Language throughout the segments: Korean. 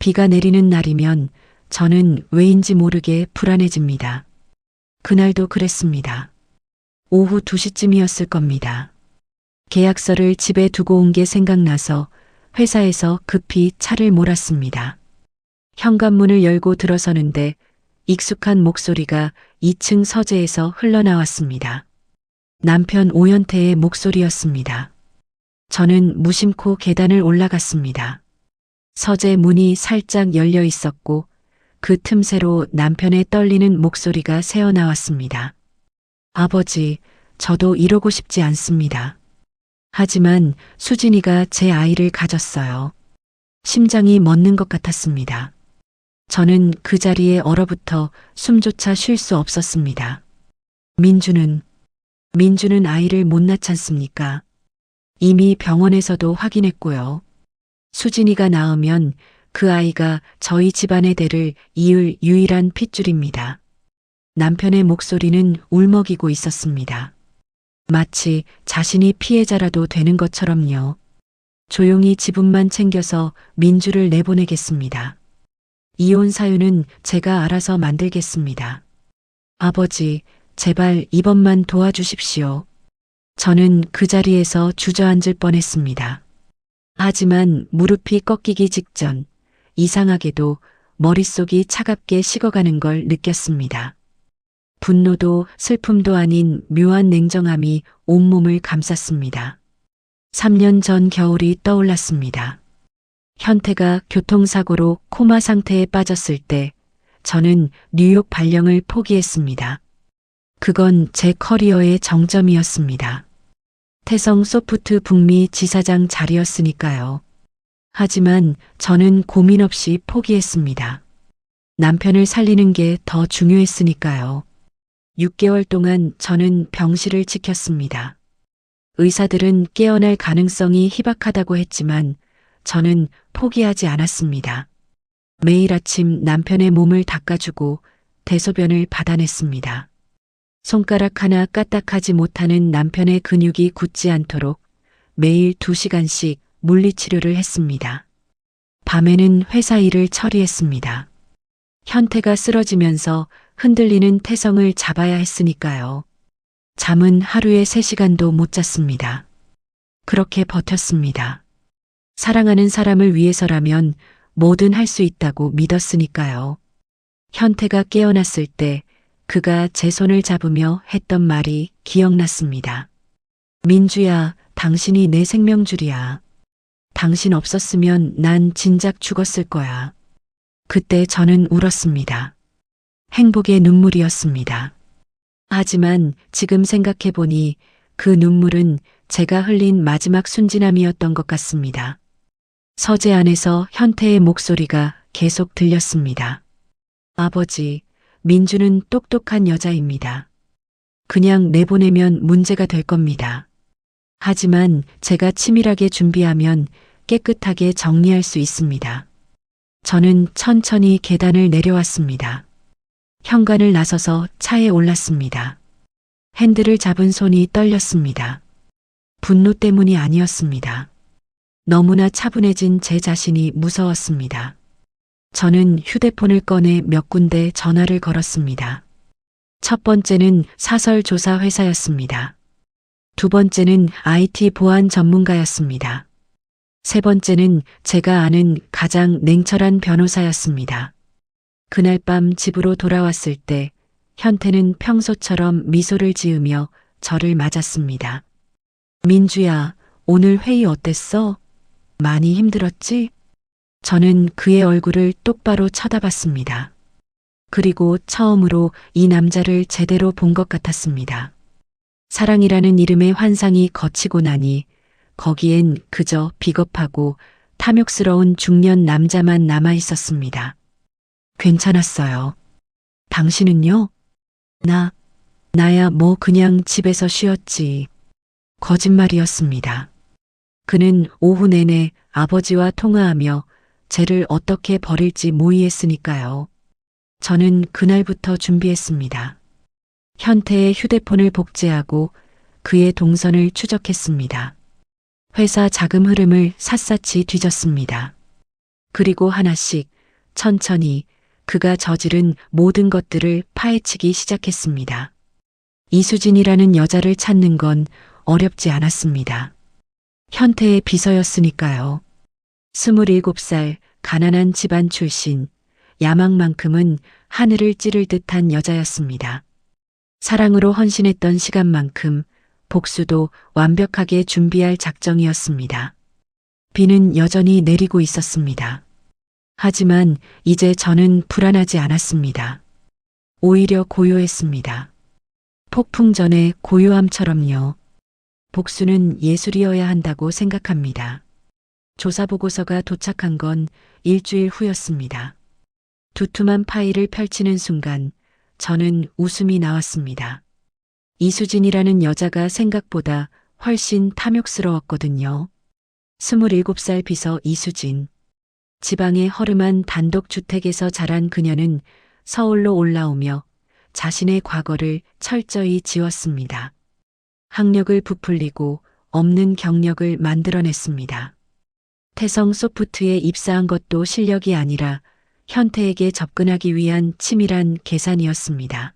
비가 내리는 날이면 저는 왜인지 모르게 불안해집니다. 그날도 그랬습니다. 오후 2시쯤이었을 겁니다. 계약서를 집에 두고 온 게 생각나서 회사에서 급히 차를 몰았습니다. 현관문을 열고 들어서는데 익숙한 목소리가 2층 서재에서 흘러나왔습니다. 남편 오연태의 목소리였습니다. 저는 무심코 계단을 올라갔습니다. 서재 문이 살짝 열려 있었고 그 틈새로 남편의 떨리는 목소리가 새어나왔습니다. 아버지, 저도 이러고 싶지 않습니다. 하지만 수진이가 제 아이를 가졌어요. 심장이 멎는 것 같았습니다. 저는 그 자리에 얼어붙어 숨조차 쉴 수 없었습니다. 민주는, 민주는 아이를 못 낳잖습니까? 이미 병원에서도 확인했고요. 수진이가 낳으면 그 아이가 저희 집안의 대를 이을 유일한 핏줄입니다. 남편의 목소리는 울먹이고 있었습니다. 마치 자신이 피해자라도 되는 것처럼요. 조용히 지분만 챙겨서 민주를 내보내겠습니다. 이혼 사유는 제가 알아서 만들겠습니다. 아버지, 제발 이번만 도와주십시오. 저는 그 자리에서 주저앉을 뻔했습니다. 하지만 무릎이 꺾이기 직전 이상하게도 머릿속이 차갑게 식어가는 걸 느꼈습니다. 분노도 슬픔도 아닌 묘한 냉정함이 온몸을 감쌌습니다. 3년 전 겨울이 떠올랐습니다. 현태가 교통사고로 코마 상태에 빠졌을 때 저는 뉴욕 발령을 포기했습니다. 그건 제 커리어의 정점이었습니다. 태성 소프트 북미 지사장 자리였으니까요. 하지만 저는 고민 없이 포기했습니다. 남편을 살리는 게 더 중요했으니까요. 6개월 동안 저는 병실을 지켰습니다. 의사들은 깨어날 가능성이 희박하다고 했지만 저는 포기하지 않았습니다. 매일 아침 남편의 몸을 닦아주고 대소변을 받아냈습니다. 손가락 하나 까딱하지 못하는 남편의 근육이 굳지 않도록 매일 2시간씩 물리치료를 했습니다. 밤에는 회사 일을 처리했습니다. 현태가 쓰러지면서 흔들리는 태성을 잡아야 했으니까요. 잠은 하루에 3시간도 못 잤습니다. 그렇게 버텼습니다. 사랑하는 사람을 위해서라면 뭐든 할 수 있다고 믿었으니까요. 현태가 깨어났을 때 그가 제 손을 잡으며 했던 말이 기억났습니다. 민주야, 당신이 내 생명줄이야. 당신 없었으면 난 진작 죽었을 거야. 그때 저는 울었습니다. 행복의 눈물이었습니다. 하지만 지금 생각해보니 그 눈물은 제가 흘린 마지막 순진함이었던 것 같습니다. 서재 안에서 현태의 목소리가 계속 들렸습니다. 아버지, 민주는 똑똑한 여자입니다. 그냥 내보내면 문제가 될 겁니다. 하지만 제가 치밀하게 준비하면 깨끗하게 정리할 수 있습니다. 저는 천천히 계단을 내려왔습니다. 현관을 나서서 차에 올랐습니다. 핸들을 잡은 손이 떨렸습니다. 분노 때문이 아니었습니다. 너무나 차분해진 제 자신이 무서웠습니다. 저는 휴대폰을 꺼내 몇 군데 전화를 걸었습니다. 첫 번째는 사설 조사 회사였습니다. 두 번째는 IT 보안 전문가였습니다. 세 번째는 제가 아는 가장 냉철한 변호사였습니다. 그날 밤 집으로 돌아왔을 때 현태는 평소처럼 미소를 지으며 저를 맞았습니다. 민주야, 오늘 회의 어땠어? 많이 힘들었지? 저는 그의 얼굴을 똑바로 쳐다봤습니다. 그리고 처음으로 이 남자를 제대로 본 것 같았습니다. 사랑이라는 이름의 환상이 거치고 나니 거기엔 그저 비겁하고 탐욕스러운 중년 남자만 남아 있었습니다. 괜찮았어요. 당신은요? 나, 나야 뭐 그냥 집에서 쉬었지. 거짓말이었습니다. 그는 오후 내내 아버지와 통화하며 쟤를 어떻게 버릴지 모의했으니까요. 저는 그날부터 준비했습니다. 현태의 휴대폰을 복제하고 그의 동선을 추적했습니다. 회사 자금 흐름을 샅샅이 뒤졌습니다. 그리고 하나씩 천천히 그가 저지른 모든 것들을 파헤치기 시작했습니다. 이수진이라는 여자를 찾는 건 어렵지 않았습니다. 현태의 비서였으니까요. 27살 가난한 집안 출신, 야망만큼은 하늘을 찌를 듯한 여자였습니다. 사랑으로 헌신했던 시간만큼 복수도 완벽하게 준비할 작정이었습니다. 비는 여전히 내리고 있었습니다. 하지만 이제 저는 불안하지 않았습니다. 오히려 고요했습니다. 폭풍 전의 고요함처럼요. 복수는 예술이어야 한다고 생각합니다. 조사 보고서가 도착한 건 일주일 후였습니다. 두툼한 파일을 펼치는 순간 저는 웃음이 나왔습니다. 이수진이라는 여자가 생각보다 훨씬 탐욕스러웠거든요. 27살 비서 이수진. 지방의 허름한 단독주택에서 자란 그녀는 서울로 올라오며 자신의 과거를 철저히 지웠습니다. 학력을 부풀리고 없는 경력을 만들어냈습니다. 태성 소프트에 입사한 것도 실력이 아니라 현태에게 접근하기 위한 치밀한 계산이었습니다.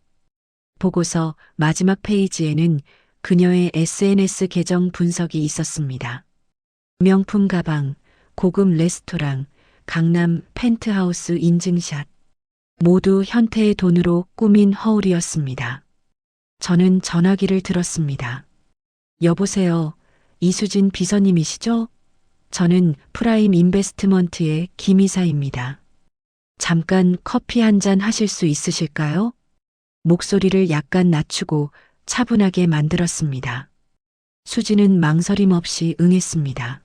보고서 마지막 페이지에는 그녀의 SNS 계정 분석이 있었습니다. 명품 가방, 고급 레스토랑, 강남 펜트하우스 인증샷. 모두 현태의 돈으로 꾸민 허울이었습니다. 저는 전화기를 들었습니다. 여보세요. 이수진 비서님이시죠? 저는 프라임 인베스트먼트의 김이사입니다. 잠깐 커피 한 잔 하실 수 있으실까요? 목소리를 약간 낮추고 차분하게 만들었습니다. 수지는 망설임 없이 응했습니다.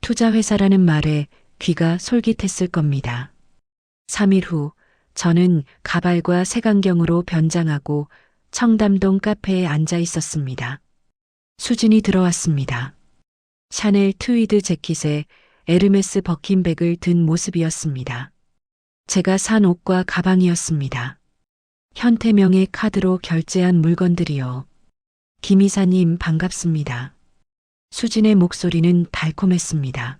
투자회사라는 말에 귀가 솔깃했을 겁니다. 3일 후 저는 가발과 색안경으로 변장하고 청담동 카페에 앉아 있었습니다. 수진이 들어왔습니다. 샤넬 트위드 재킷에 에르메스 버킨백을 든 모습이었습니다. 제가 산 옷과 가방이었습니다. 현태명의 카드로 결제한 물건들이요. 김 이사님 반갑습니다. 수진의 목소리는 달콤했습니다.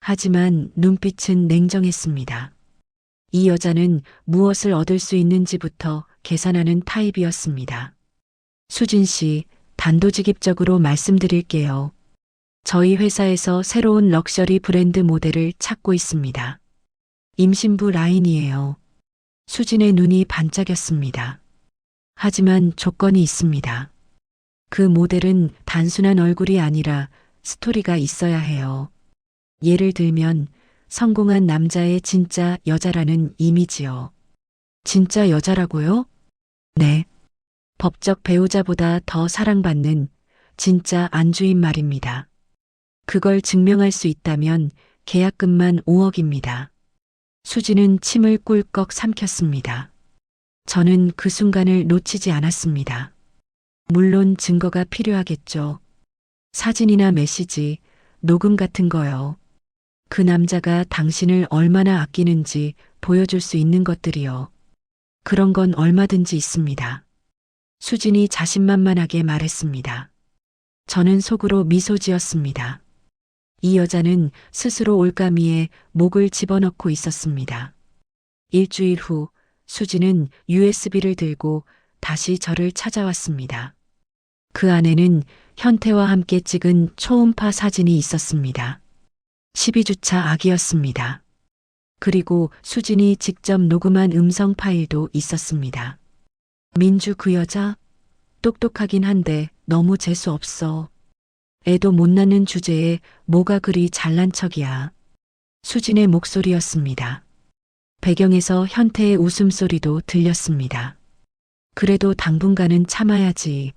하지만 눈빛은 냉정했습니다. 이 여자는 무엇을 얻을 수 있는지부터 계산하는 타입이었습니다. 수진 씨, 단도직입적으로 말씀드릴게요. 저희 회사에서 새로운 럭셔리 브랜드 모델을 찾고 있습니다. 임신부 라인이에요. 수진의 눈이 반짝였습니다. 하지만 조건이 있습니다. 그 모델은 단순한 얼굴이 아니라 스토리가 있어야 해요. 예를 들면 성공한 남자의 진짜 여자라는 이미지요. 진짜 여자라고요? 네. 법적 배우자보다 더 사랑받는 진짜 안주인 말입니다. 그걸 증명할 수 있다면 계약금만 5억입니다. 수지는 침을 꿀꺽 삼켰습니다. 저는 그 순간을 놓치지 않았습니다. 물론 증거가 필요하겠죠. 사진이나 메시지, 녹음 같은 거요. 그 남자가 당신을 얼마나 아끼는지 보여줄 수 있는 것들이요. 그런 건 얼마든지 있습니다. 수진이 자신만만하게 말했습니다. 저는 속으로 미소 지었습니다. 이 여자는 스스로 올가미에 목을 집어넣고 있었습니다. 일주일 후 수지는 USB를 들고 다시 저를 찾아왔습니다. 그 안에는 현태와 함께 찍은 초음파 사진이 있었습니다. 12주차 아기였습니다. 그리고 수진이 직접 녹음한 음성 파일도 있었습니다. 민주 그 여자 똑똑하긴 한데 너무 재수 없어. 애도 못 낳는 주제에 뭐가 그리 잘난 척이야. 수진의 목소리였습니다. 배경에서 현태의 웃음소리도 들렸습니다. 그래도 당분간은 참아야지.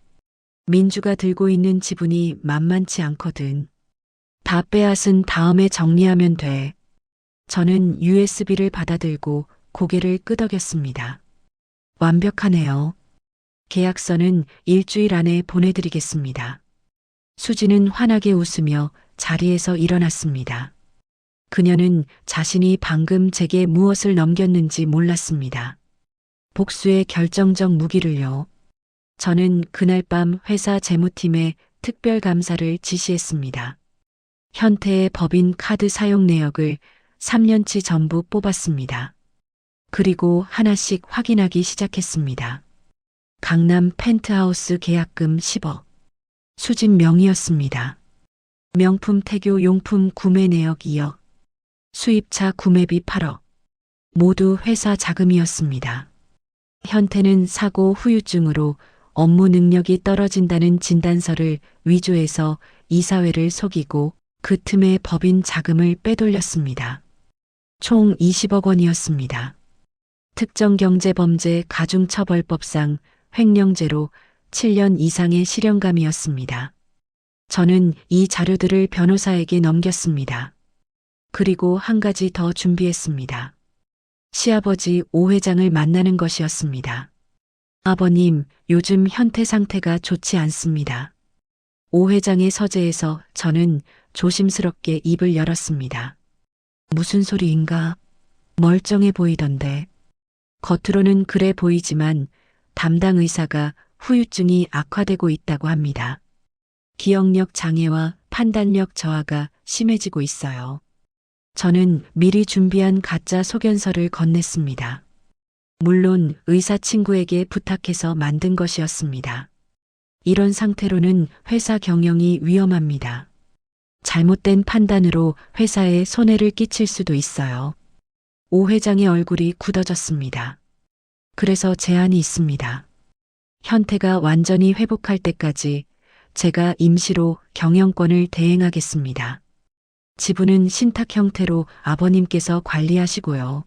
민주가 들고 있는 지분이 만만치 않거든. 다 빼앗은 다음에 정리하면 돼. 저는 USB를 받아들고 고개를 끄덕였습니다. 완벽하네요. 계약서는 일주일 안에 보내드리겠습니다. 수지는 환하게 웃으며 자리에서 일어났습니다. 그녀는 자신이 방금 제게 무엇을 넘겼는지 몰랐습니다. 복수의 결정적 무기를요. 저는 그날 밤 회사 재무팀에 특별 감사를 지시했습니다. 현태의 법인 카드 사용 내역을 3년치 전부 뽑았습니다. 그리고 하나씩 확인하기 시작했습니다. 강남 펜트하우스 계약금 10억. 수진 명의였습니다. 명품 태교 용품 구매 내역 2억. 수입차 구매비 8억. 모두 회사 자금이었습니다. 현태는 사고 후유증으로 업무 능력이 떨어진다는 진단서를 위조해서 이사회를 속이고 그 틈에 법인 자금을 빼돌렸습니다. 총 20억 원이었습니다. 특정경제범죄 가중처벌법상 횡령죄로 7년 이상의 실형감이었습니다. 저는 이 자료들을 변호사에게 넘겼습니다. 그리고 한 가지 더 준비했습니다. 시아버지 오 회장을 만나는 것이었습니다. 아버님, 요즘 현태 상태가 좋지 않습니다. 오 회장의 서재에서 저는 조심스럽게 입을 열었습니다. 무슨 소리인가? 멀쩡해 보이던데. 겉으로는 그래 보이지만 담당 의사가 후유증이 악화되고 있다고 합니다. 기억력 장애와 판단력 저하가 심해지고 있어요. 저는 미리 준비한 가짜 소견서를 건넸습니다. 물론 의사 친구에게 부탁해서 만든 것이었습니다. 이런 상태로는 회사 경영이 위험합니다. 잘못된 판단으로 회사에 손해를 끼칠 수도 있어요. 오 회장의 얼굴이 굳어졌습니다. 그래서 제안이 있습니다. 현태가 완전히 회복할 때까지 제가 임시로 경영권을 대행하겠습니다. 지분은 신탁 형태로 아버님께서 관리하시고요.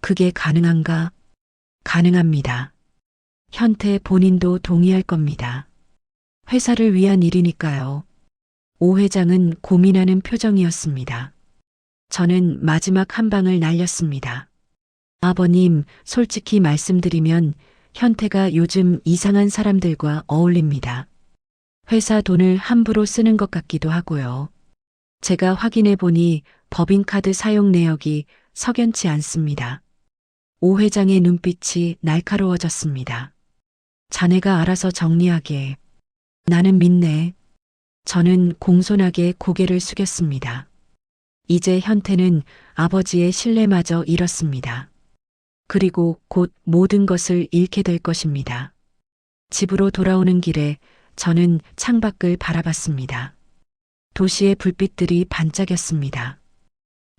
그게 가능한가? 가능합니다. 현태 본인도 동의할 겁니다. 회사를 위한 일이니까요. 오 회장은 고민하는 표정이었습니다. 저는 마지막 한 방을 날렸습니다. 아버님, 솔직히 말씀드리면 현태가 요즘 이상한 사람들과 어울립니다. 회사 돈을 함부로 쓰는 것 같기도 하고요. 제가 확인해 보니 법인카드 사용 내역이 석연치 않습니다. 오 회장의 눈빛이 날카로워졌습니다. 자네가 알아서 정리하게. 나는 믿네. 저는 공손하게 고개를 숙였습니다. 이제 현태는 아버지의 신뢰마저 잃었습니다. 그리고 곧 모든 것을 잃게 될 것입니다. 집으로 돌아오는 길에 저는 창밖을 바라봤습니다. 도시의 불빛들이 반짝였습니다.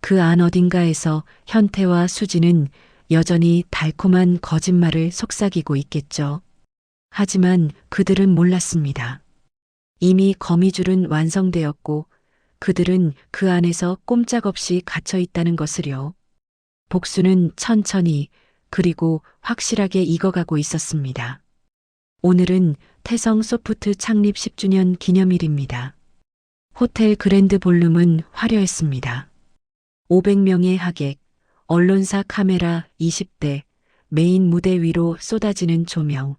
그 안 어딘가에서 현태와 수지는 여전히 달콤한 거짓말을 속삭이고 있겠죠. 하지만 그들은 몰랐습니다. 이미 거미줄은 완성되었고 그들은 그 안에서 꼼짝없이 갇혀 있다는 것을요. 복수는 천천히 그리고 확실하게 익어가고 있었습니다. 오늘은 태성 소프트 창립 10주년 기념일입니다. 호텔 그랜드 볼룸은 화려했습니다. 500명의 하객, 언론사 카메라 20대, 메인 무대 위로 쏟아지는 조명.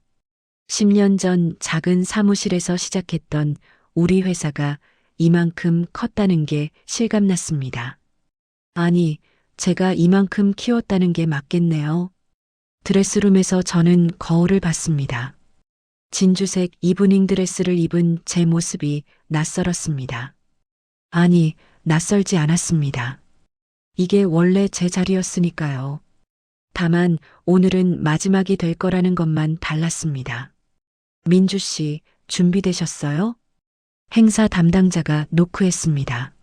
10년 전 작은 사무실에서 시작했던 우리 회사가 이만큼 컸다는 게 실감났습니다. 아니, 제가 이만큼 키웠다는 게 맞겠네요. 드레스룸에서 저는 거울을 봤습니다. 진주색 이브닝 드레스를 입은 제 모습이 낯설었습니다. 아니, 낯설지 않았습니다. 이게 원래 제 자리였으니까요. 다만 오늘은 마지막이 될 거라는 것만 달랐습니다. 민주 씨, 준비되셨어요? 행사 담당자가 노크했습니다.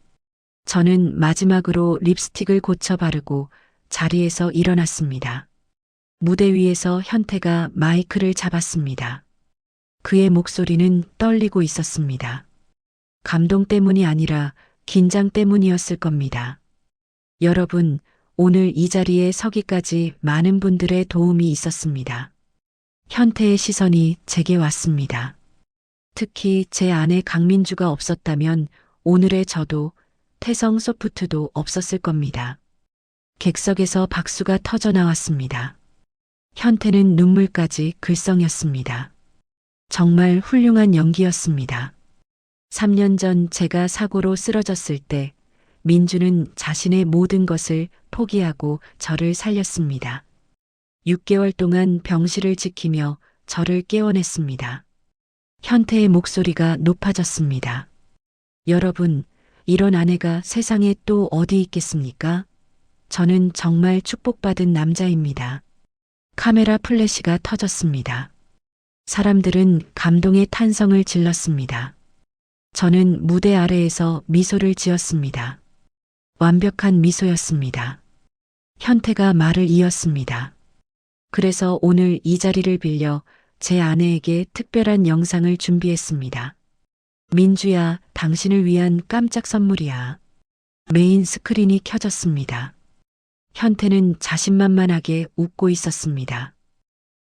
저는 마지막으로 립스틱을 고쳐 바르고 자리에서 일어났습니다. 무대 위에서 현태가 마이크를 잡았습니다. 그의 목소리는 떨리고 있었습니다. 감동 때문이 아니라 긴장 때문이었을 겁니다. 여러분, 오늘 이 자리에 서기까지 많은 분들의 도움이 있었습니다. 현태의 시선이 제게 왔습니다. 특히 제 아내 강민주가 없었다면 오늘의 저도 태성 소프트도 없었을 겁니다. 객석에서 박수가 터져 나왔습니다. 현태는 눈물까지 글썽였습니다. 정말 훌륭한 연기였습니다. 3년 전 제가 사고로 쓰러졌을 때 민주는 자신의 모든 것을 포기하고 저를 살렸습니다. 6개월 동안 병실을 지키며 저를 깨워냈습니다. 현태의 목소리가 높아졌습니다. 여러분, 이런 아내가 세상에 또 어디 있겠습니까? 저는 정말 축복받은 남자입니다. 카메라 플래시가 터졌습니다. 사람들은 감동의 탄성을 질렀습니다. 저는 무대 아래에서 미소를 지었습니다. 완벽한 미소였습니다. 현태가 말을 이었습니다. 그래서 오늘 이 자리를 빌려 제 아내에게 특별한 영상을 준비했습니다. 민주야, 당신을 위한 깜짝 선물이야. 메인 스크린이 켜졌습니다. 현태는 자신만만하게 웃고 있었습니다.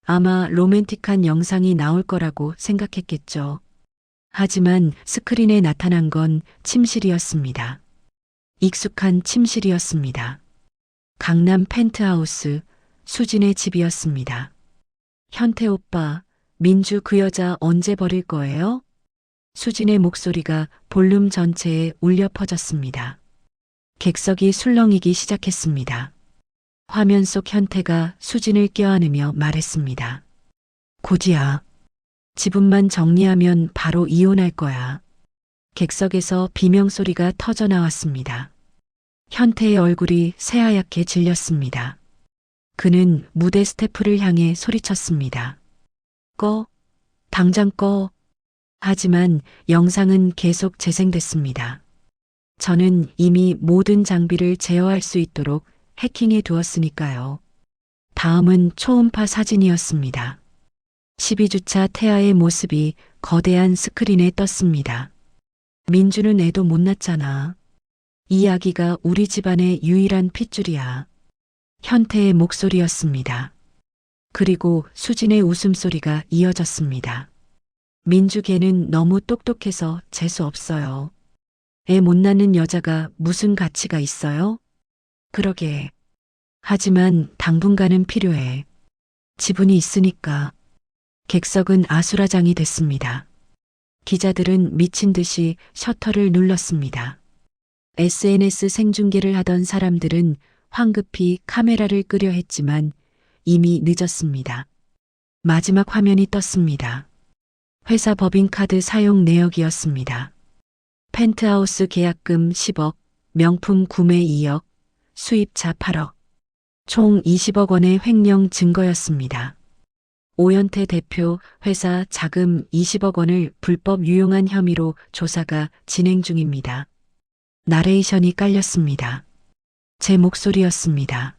아마 로맨틱한 영상이 나올 거라고 생각했겠죠. 하지만 스크린에 나타난 건 침실이었습니다. 익숙한 침실이었습니다. 강남 펜트하우스, 수진의 집이었습니다. 현태 오빠, 민주 그 여자 언제 버릴 거예요? 수진의 목소리가 볼륨 전체에 울려 퍼졌습니다. 객석이 술렁이기 시작했습니다. 화면 속 현태가 수진을 껴안으며 말했습니다. 고지야. 지분만 정리하면 바로 이혼할 거야. 객석에서 비명소리가 터져 나왔습니다. 현태의 얼굴이 새하얗게 질렸습니다. 그는 무대 스태프를 향해 소리쳤습니다. 꺼. 당장 꺼. 하지만 영상은 계속 재생됐습니다. 저는 이미 모든 장비를 제어할 수 있도록 해킹해 두었으니까요. 다음은 초음파 사진이었습니다. 12주차 태아의 모습이 거대한 스크린에 떴습니다. 민주는 애도 못 낳잖아. 이 아기가 우리 집안의 유일한 핏줄이야. 현태의 목소리였습니다. 그리고 수진의 웃음소리가 이어졌습니다. 민주 걔는 너무 똑똑해서 재수 없어요. 애 못 낳는 여자가 무슨 가치가 있어요? 그러게. 하지만 당분간은 필요해. 지분이 있으니까. 객석은 아수라장이 됐습니다. 기자들은 미친 듯이 셔터를 눌렀습니다. SNS 생중계를 하던 사람들은 황급히 카메라를 끄려 했지만 이미 늦었습니다. 마지막 화면이 떴습니다. 회사 법인카드 사용 내역이었습니다. 펜트하우스 계약금 10억, 명품 구매 2억, 수입차 8억, 총 20억 원의 횡령 증거였습니다. 오연태 대표 회사 자금 20억 원을 불법 유용한 혐의로 조사가 진행 중입니다. 나레이션이 깔렸습니다. 제 목소리였습니다.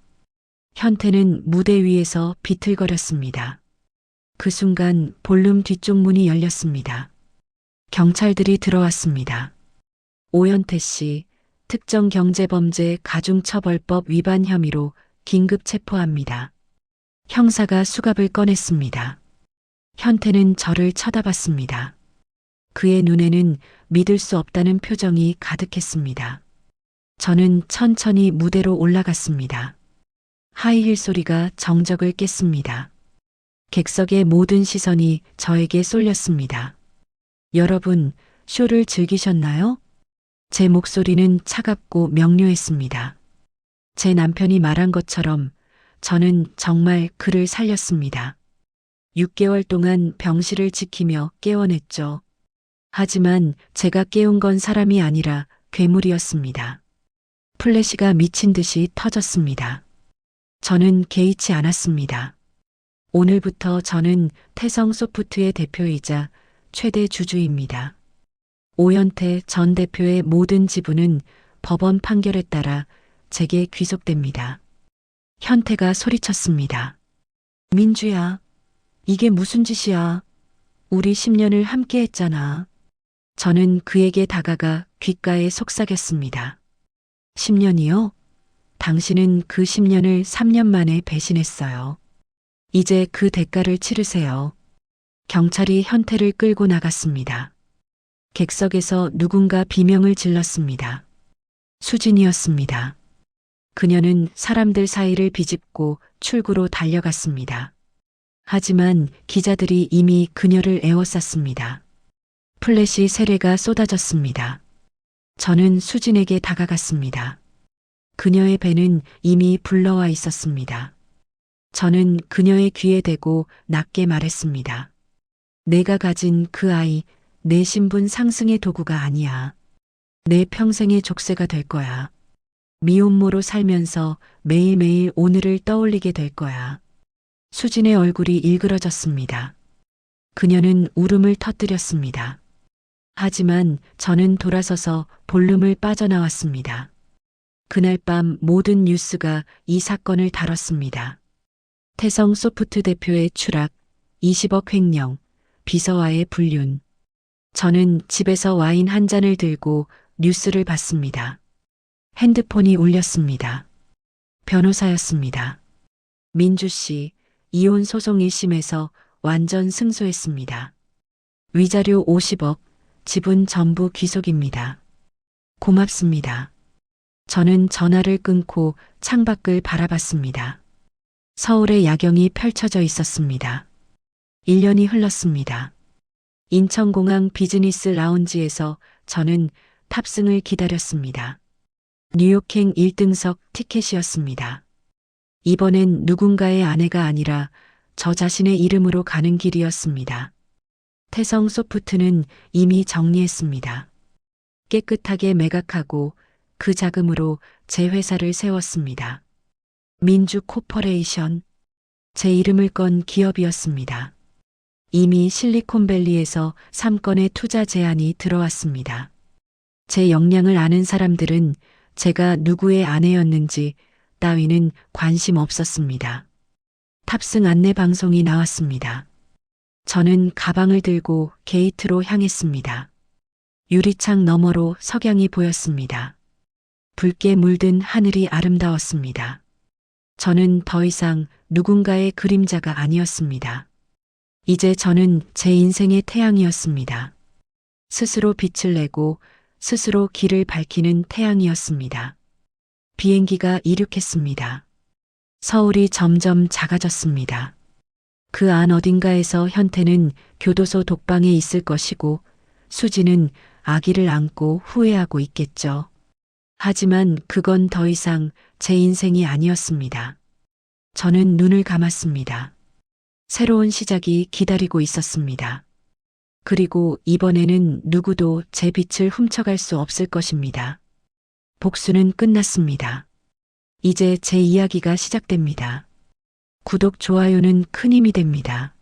현태는 무대 위에서 비틀거렸습니다. 그 순간 볼륨 뒤쪽 문이 열렸습니다. 경찰들이 들어왔습니다. 오연태 씨, 특정 경제범죄 가중처벌법 위반 혐의로 긴급 체포합니다. 형사가 수갑을 꺼냈습니다. 현태는 저를 쳐다봤습니다. 그의 눈에는 믿을 수 없다는 표정이 가득했습니다. 저는 천천히 무대로 올라갔습니다. 하이힐 소리가 정적을 깼습니다. 객석의 모든 시선이 저에게 쏠렸습니다. 여러분, 쇼를 즐기셨나요? 제 목소리는 차갑고 명료했습니다. 제 남편이 말한 것처럼 저는 정말 그를 살렸습니다. 6개월 동안 병실을 지키며 깨워냈죠. 하지만 제가 깨운 건 사람이 아니라 괴물이었습니다. 플래시가 미친 듯이 터졌습니다. 저는 개의치 않았습니다. 오늘부터 저는 태성 소프트의 대표이자 최대 주주입니다. 오현태 전 대표의 모든 지분은 법원 판결에 따라 제게 귀속됩니다. 현태가 소리쳤습니다. 민주야, 이게 무슨 짓이야? 우리 10년을 함께 했잖아. 저는 그에게 다가가 귓가에 속삭였습니다. 10년이요? 당신은 그 10년을 3년 만에 배신했어요. 이제 그 대가를 치르세요. 경찰이 현태를 끌고 나갔습니다. 객석에서 누군가 비명을 질렀습니다. 수진이었습니다. 그녀는 사람들 사이를 비집고 출구로 달려갔습니다. 하지만 기자들이 이미 그녀를 에워쌌습니다. 플래시 세례가 쏟아졌습니다. 저는 수진에게 다가갔습니다. 그녀의 배는 이미 불러와 있었습니다. 저는 그녀의 귀에 대고 낮게 말했습니다. 내가 가진 그 아이, 내 신분 상승의 도구가 아니야. 내 평생의 족쇄가 될 거야. 미혼모로 살면서 매일매일 오늘을 떠올리게 될 거야. 수진의 얼굴이 일그러졌습니다. 그녀는 울음을 터뜨렸습니다. 하지만 저는 돌아서서 볼륨을 빠져나왔습니다. 그날 밤 모든 뉴스가 이 사건을 다뤘습니다. 태성 소프트 대표의 추락, 20억 횡령, 비서와의 불륜. 저는 집에서 와인 한 잔을 들고 뉴스를 봤습니다. 핸드폰이 울렸습니다. 변호사였습니다. 민주 씨, 이혼 소송 1심에서 완전 승소했습니다. 위자료 50억, 지분 전부 귀속입니다. 고맙습니다. 저는 전화를 끊고 창밖을 바라봤습니다. 서울의 야경이 펼쳐져 있었습니다. 1년이 흘렀습니다. 인천공항 비즈니스 라운지에서 저는 탑승을 기다렸습니다. 뉴욕행 1등석 티켓이었습니다. 이번엔 누군가의 아내가 아니라 저 자신의 이름으로 가는 길이었습니다. 태성 소프트는 이미 정리했습니다. 깨끗하게 매각하고 그 자금으로 제 회사를 세웠습니다. 민주 코퍼레이션. 제 이름을 건 기업이었습니다. 이미 실리콘밸리에서 3건의 투자 제안이 들어왔습니다. 제 역량을 아는 사람들은 제가 누구의 아내였는지 따위는 관심 없었습니다. 탑승 안내 방송이 나왔습니다. 저는 가방을 들고 게이트로 향했습니다. 유리창 너머로 석양이 보였습니다. 붉게 물든 하늘이 아름다웠습니다. 저는 더 이상 누군가의 그림자가 아니었습니다. 이제 저는 제 인생의 태양이었습니다. 스스로 빛을 내고 스스로 길을 밝히는 태양이었습니다. 비행기가 이륙했습니다. 서울이 점점 작아졌습니다. 그 안 어딘가에서 현태는 교도소 독방에 있을 것이고 수지는 아기를 안고 후회하고 있겠죠. 하지만 그건 더 이상 제 인생이 아니었습니다. 저는 눈을 감았습니다. 새로운 시작이 기다리고 있었습니다. 그리고 이번에는 누구도 제 빛을 훔쳐갈 수 없을 것입니다. 복수는 끝났습니다. 이제 제 이야기가 시작됩니다. 구독, 좋아요는 큰 힘이 됩니다.